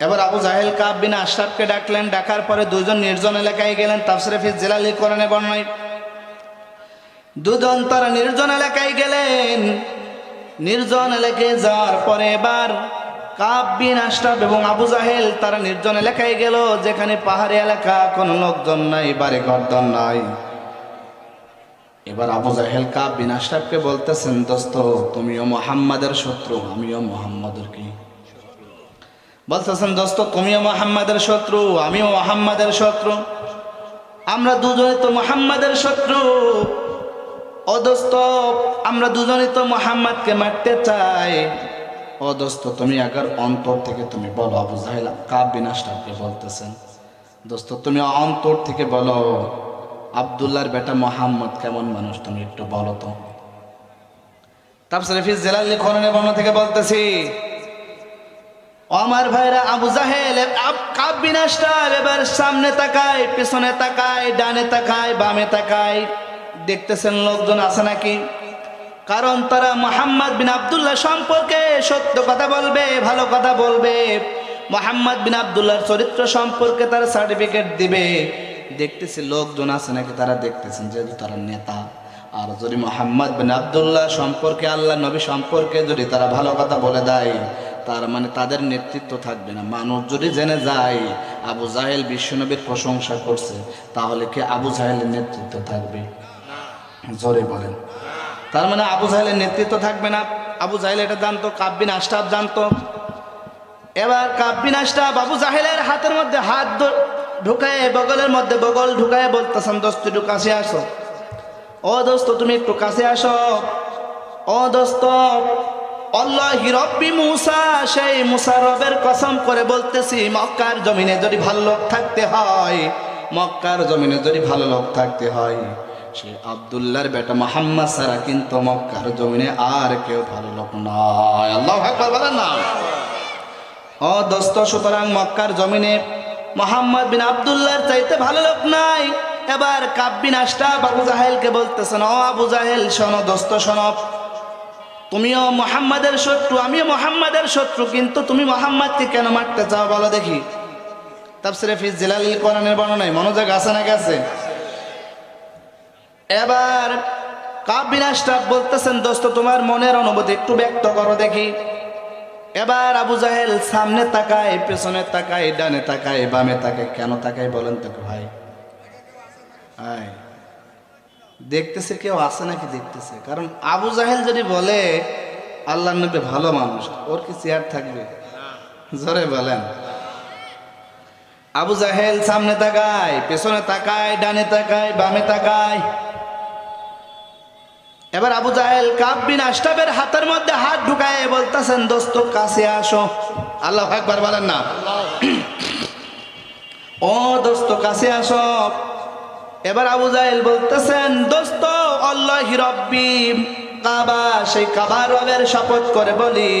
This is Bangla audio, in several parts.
এবার আবু জাহেল কাব বিন আশরাফকে ডাকলেন। ডাকার পরে দুজন নির্জন এলাকায় গেলেন। তাফসরেফিস জেলালি কোরআনে বর্ণায়, দুজন তারা নির্জন এলাকায় গেলেন। নির্জন এলাকায় যাওয়ার পরে এবার কাব বিন আশরাফ এবং আবু জাহেল তারা নির্জন এলাকায় গেল, যেখানে পাহাড়ি এলাকা, কোনো লোকজন নাই, বাড়ি ঘরদন নাই। এবার আবু জাহেল কাব বিন আশরাফকে বলতেছেন, দোস্ত, তুমিও মোহাম্মদের শত্রু, আমিও মোহাম্মদের কি বলতেছেন, দোস্ত, তুমিও মোহাম্মদের শত্রু, আমিও মোহাম্মদের শত্রু। আমরা দুজনে তো মোহাম্মদের শত্রু। ও দোস্ত, আমরা দুজনে তো মোহাম্মদকে মারতে চাই। ও দোস্ত, তুমি আগার অন্তর থেকে তুমি বলো, আবু জাহেল কাব বলতেছেন, দোস্ত, তুমি অন্তর থেকে বলো, আবদুল্লাহর বেটা মোহাম্মদ কেমন মানুষ, তুমি একটু বলো তো। তারপরে ফিস জেলাল্লি খননের বর্ণ থেকে বলতেছি আমার ভাইরা আবু জাহেল কাব এবার সামনে তাকায়, পেছনে তাকায়, ডানে তাকায়, বামে তাকায়। দেখতেছেন লোকজন আছে নাকি? কারণ তারা মোহাম্মদ বিন আবদুল্লাহ সম্পর্কে সত্য কথা বলবে, ভালো কথা বলবে। মোহাম্মদ বিন আবদুল্লাহর চরিত্র সম্পর্কে তারা সার্টিফিকেট দিবে। দেখতেছি লোকজন আছে নাকি, তারা দেখতেছেন, যেহেতু তারা নেতা। আর যদি মোহাম্মদ বিন আবদুল্লাহ সম্পর্কে, আল্লাহ নবী সম্পর্কে যদি তারা ভালো কথা বলে দেয় তার মানে তাদের নেতৃত্ব থাকবে না। মানুষ যদি জেনে যায় আবু জাহেল বিশ্বনবীর প্রশংসা করছে, তাহলে কি আবু জাহেলের নেতৃত্ব থাকবে? জোরে বলেন। তার মানে আবু জাহেলের নেতৃত্ব থাকবে না। আবু জাহেল এটা জানতো কাব্বিন আশরাফ জানতো। এবার কাব্বিন আশরাফ আবু জাহেলের হাতের মধ্যে হাত ঢুকায় বগলের মধ্যে বগল ঢুকায় বলতেছেন, দোস্ত, একটু কাছে আসো। ও দোস্ত, তুমি একটু কাছে আসো। ও দোস্ত আল্লাহ রব্বি মুসা, সেই মুসা রবের করে বলতেছি, মক্কার জমিনে যদি ভালো লোক থাকতে হয়, মক্কার জমিনে যদি ভালো লোক থাকতে হয় বেটা মোহাম্মদ সারা কিন্তু মক্কার জমিনে আর কেউ ভালো লোক নয় আল্লাহ না। ও দোস্ত, সুতরাং মক্কার জমিনে মোহাম্মদ বিন আবদুল্লাহর চাইতে ভালো লোক নাই। এবার কাব্বিন আবু জাহেলকে বলতেছেন, ও আবু জাহেল, শোনো দোস্ত, শোনো। তুমিও মোহাম্মদের শত্রু, আমিও মোহাম্মদের শত্রু, কিন্তু তুমি মোহাম্মদকে কেন মারতে চাও বলো দেখি। তাফসিরে ফিজ জিলাল কোরআনের বর্ণনায় মনোযোগ আছে না গেছে? এবার আশরাফ বলতেছেন, দোস্ত, তোমার মনের অনুভূতি একটু ব্যক্ত করো দেখি। এবার আবু জাহেল সামনে তাকায়, পেছনে তাকায়, ডানে তাকায়, বামে তাকায়, কেন তাকায় বলেন তো ভাই। হাই দেখতেছে কেউ আছে নাকি দেখতেছে? কারণ আবু জাহেল যদি বলে আল্লাহ নবী ভালো মানুষ ওর কি চেয়ার থাকবে? জোরে বলেন। আবু জাহেল সামনে তাকায় পেছনে তাকায় ডানে তাকায় বামে তাকায়। এবার আবু জাহেল কাব বিন আশরাফের হাতের মধ্যে হাত ঢুকায় বলতেছেন দোস্ত কাছে আসো। আল্লাহ একবার বলেন না। ও দোস্ত কাছে আসো। এবার আবু জাহেল বলতেছেন, দোস্ত, আল্লাহ রব্বি, কাবা, সেই কাবা রবের শপথ করে বলি,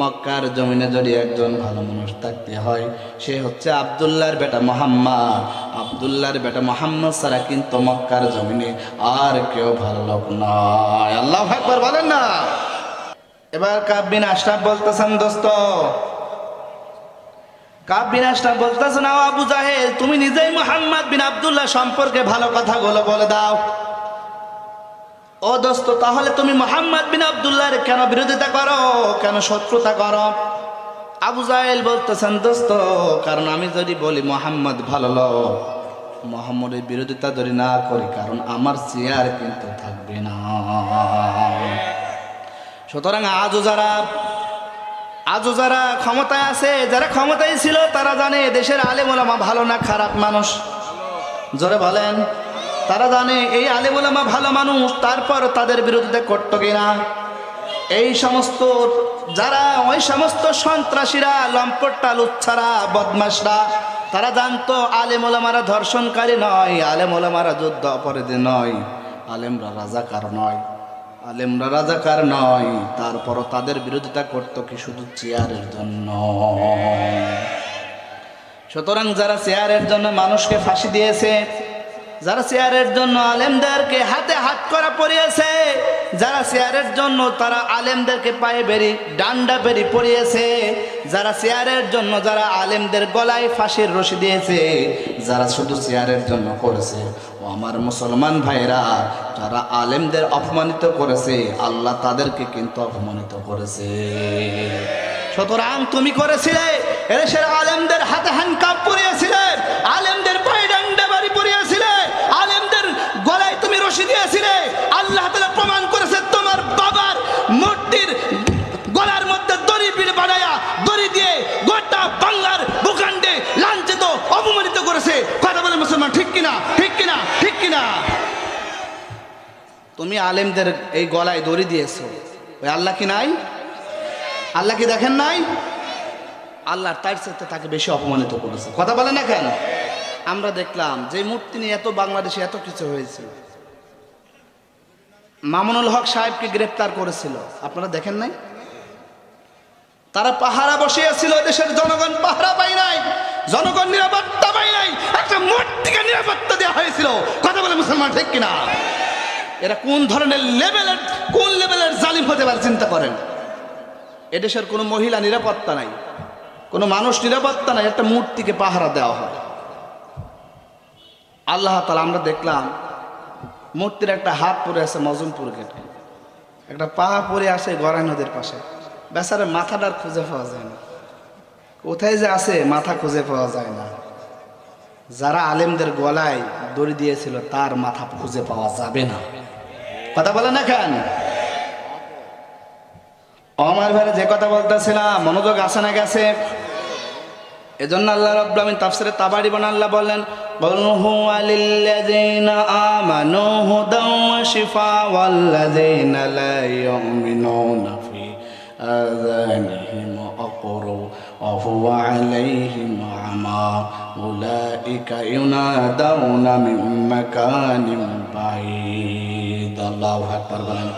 মক্কার জমিনে যদি একজন ভালো মানুষ থাকতে হয়, সে হচ্ছে আবদুল্লাহর বেটা মোহাম্মদ। আবদুল্লাহর বেটা মোহাম্মদ ছাড়া কিন্তু মক্কার জমিনে আর কেউ ভালো লোক নয়। আল্লাহ একবার বলেন না। এবার কাব্বিন আশরাফ বলতেছেন, দোস্ত কাব বিন আশরাফ বলতেছেন "আও আবু জাহেল, তুমি নিজেই বিন আব্দুল্লাহ সম্পর্কে ভালো বলে দাও। তাহলে তুমি মোহাম্মদ বিন কেন বিরোধিতা করো? কেন শত্রুতা করো? আবু জাহেল বলতেছেন, দোস্ত, কারণ আমি যদি বলি মোহাম্মদ ভালো লোক, মোহাম্মদের বিরোধিতা যদি না করি, কারণ আমার চেয়ার কিন্তু থাকবে না। সুতরাং আজও যারা আজও যারা ক্ষমতায় আছে, যারা ক্ষমতায় ছিল, তারা জানে দেশের আলেমুলামা ভালো না খারাপ মানুষ। জোরে বলেন, তারা জানে এই আলেমুলামা ভালো মানুষ, তারপর তাদের বিরুদ্ধে করতো কিনা? এই সমস্ত, যারা, ওই সমস্ত সন্ত্রাসীরা, লম্পটটা, লুচ্ছারা বদমাসরা তারা জানতো আলেমুলামারা ধর্ষণকারী নয় আলেমুলামারা যুদ্ধ অপরাধী নয়, আলেমরা রাজাকার নয়। আলেমরা রাজাকার নয়, তারপরও তাদের বিরোধিতা করত কি শুধু চেয়ারের জন্য? সুতরাং যারা চেয়ারের জন্য মানুষকে ফাঁসি দিয়েছে যারা চেয়ারের জন্য আলেমদেরকে হাতে হাত করা পড়িয়েছে যারা চেয়ারের জন্য তারা আলেমদেরকে পায়ে বেরি, ডান্ডা বেরি পড়িয়েছে যারা চেয়ারের জন্য যারা আলেমদের গলায় ফাঁসির রশি দিয়েছে, যারা শুধু চেয়ারের জন্য করেছে। ও আমার মুসলমান ভাইরা যারা আলেমদের অপমানিত করেছে, আল্লাহ তাদেরকে কিন্তু অপমানিত করেছে। সুতরাং তুমি করেছিলে আলেমদের আলেমদের এই গলায় দড়ি দিয়েছ। ওই আল্লাহ কি নাই? আল্লাহ কি দেখেন নাই? আল্লাহর তার সাথে তাকে বেশি অপমানিত করেছে। কথা বলে না কেন? আমরা দেখলাম যে মূর্তি নিয়ে এত বাংলাদেশে এত কিছু হয়েছিল মামুনুল হক সাহেবকে গ্রেপ্তার করেছিল। আপনারা দেখেন নাই? তারা পাহারা বসিয়েছিল দেশের জনগণ, পাহারা পাই নাই, জনগণ নিরাপত্তা পাই নাই। একটা মূর্তিকে নিরাপত্তা দেওয়া হয়েছিল। কথা বলে মুসলমান ঠিক কিনা? এরা কোন ধরনের লেভেলের কোন লেভেলের জালিম হতে পারে চিন্তা করেন। এদেশের কোনো মহিলা নিরাপত্তা নাই, কোনো মানুষ নিরাপত্তা নাই, একটা মূর্তিকে পাহারা দেওয়া হয়। আল্লাহ তালা আমরা দেখলাম, মূর্তির একটা হাত পরে আছে মজুমপুর গেটে। একটা পা পরে আসে গড়াই নদীর পাশে। বেচারে মাথাটার খুঁজে পাওয়া যায় না। কোথায় যে আছে, মাথা খুঁজে পাওয়া যায় না। যারা আলেমদের গলায় দড়ি দিয়েছিল, তার মাথা খুঁজে পাওয়া যাবে না। কথা বলে না কেন আমার ভাইরা যে কথা বলতেছিলাম মনোযোগ আসে না গেছে এজন্য আল্লাহ রাব্বুল আলামিন তাফসিরে তাবারি বানা আল্লাহ বললেন قل هو للذين آمنوا هدى وشفاء والذين لا يؤمنون في آذانهم وقر وهو عليهم عمى أولئك ينادون من مكان بعيد الله أكبر বলেন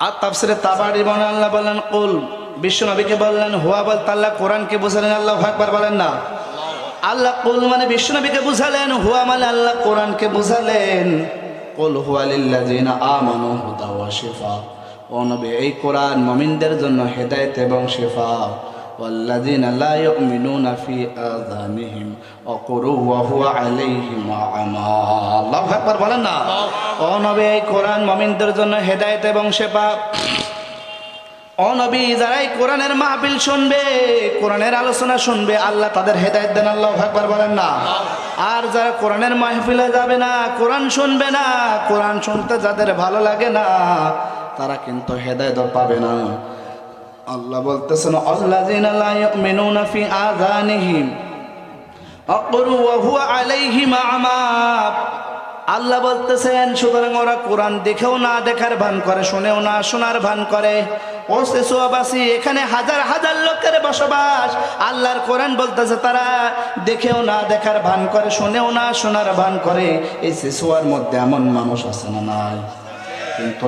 আর তাফসিরে তাবারি বলেন আল্লাহ বললেন কুল বিশ্ব নবীকে বললেন হুয়া বল আল্লাহ কোরআনকে বুঝালেন আল্লাহ একবার বলেন না আল্লাহ কুল মানে বিশ্ব নবীকে বুঝালেন হুয়া মানে আল্লাহ কোরআনকে বুঝালেন কুল হুয়া লিল্লাযিনা আমানু হুদা ওয়া শিফা ও নবী এই কোরআন মুমিনদের জন্য হেদায়েত এবং শিফা والذين لا يؤمنون في آذانهم وقر وهو عليهم عمى আল্লাহু আকবার বলেন না ও নবী এই কোরআন মুমিনদের জন্য হেদায়েত এবং শেফা ও নবী যারা এই কোরআনের মাহফিল শুনবে কোরআনের আলোচনা শুনবে আল্লাহ তাদের হেদায়েত দেন আল্লাহ একবার বলেন না আর যারা কোরআনের মাহফিলে যাবে না কোরআন শুনবে না কোরআন শুনতে যাদের ভালো লাগে না তারা কিন্তু হেদায়েত পাবে না আল্লাহ বলতেছেন, আল্লাযিনা লা ইউমিনুনা ফি আযানিহিম, আকরু ওয়া হুয়া আলাইহিম আমা আল্লাহ বলতেছেন, সুতরাং ওরা কোরআন দেখেও না, দেখার ভান করে, শুনেও না, শোনার ভান করে। ও এখানে হাজার হাজার লোকের বসবাস। আল্লাহর কোরআন বলতেছে, তারা দেখেও না, দেখার ভান করে, শুনেও না, শোনার ভান করে। এই সেসুয়ার মধ্যে এমন মানুষ আছে না নাই? কিন্তু